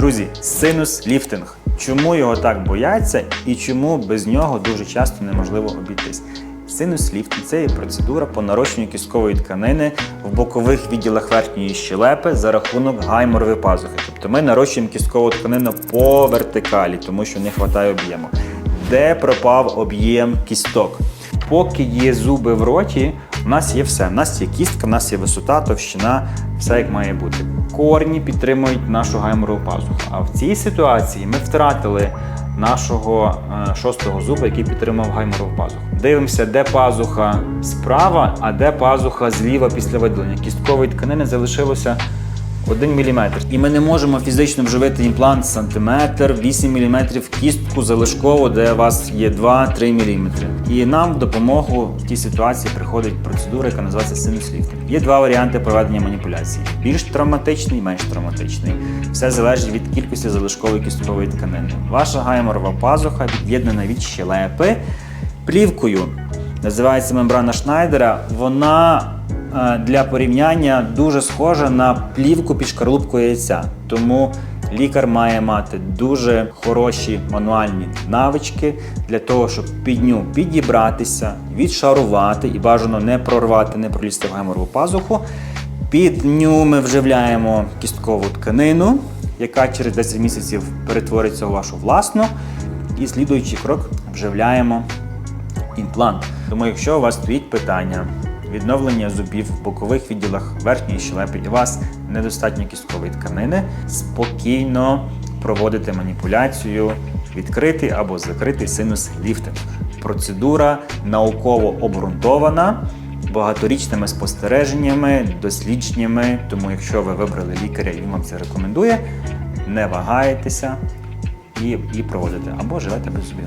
Друзі, синус ліфтинг. Чому його так бояться і чому без нього дуже часто неможливо обійтись? Синус ліфтинг це є процедура по нарощенню кісткової тканини в бокових відділах верхньої щелепи за рахунок гайморової пазухи. Тобто ми нарощуємо кісткову тканину по вертикалі, тому що не вистачає об'єму. Де пропав об'єм кісток? Поки є зуби в роті, у нас є все. У нас є кістка, у нас є висота, товщина, все як має бути. Корні підтримують нашу гайморову пазуху. А в цій ситуації ми втратили нашого е, шостого зуба, який підтримав гайморову пазуху. Дивимося, де пазуха справа, а де пазуха зліва після видалення. Кісткової тканини залишилося 1 мм. І ми не можемо фізично вживити імплант сантиметр, 8 мм, кістку залишково, де у вас є 2-3 мм. І нам в допомогу в тій ситуації приходить процедура, яка називається синус ліфтинг. Є два варіанти проведення маніпуляції: більш травматичний, менш травматичний. Все залежить від кількості залишкової кісткової тканини. Ваша гайморова пазуха від'єднана від щелепи плівкою. Називається мембрана Шнайдера. Вона для порівняння дуже схожа на плівку під шкарлупкою яйця. Тому лікар має мати дуже хороші мануальні навички для того, щоб під ню підібратися, відшарувати і бажано не прорвати, не пролізти в гайморову пазуху. Під ню ми вживляємо кісткову тканину, яка через 10 місяців перетвориться у вашу власну. І слідуючий крок вживляємо імплант. Тому, якщо у вас стоїть питання відновлення зубів в бокових відділах верхньої щелепи і вас недостатньо кісткової тканини, спокійно проводите маніпуляцію, відкритий або закритий синус ліфтинг. Процедура науково обґрунтована. Багаторічними спостереженнями, дослідженнями. Тому, якщо ви вибрали лікаря і він вам це рекомендує, не вагаєтеся і, і проводите або живете без зубів.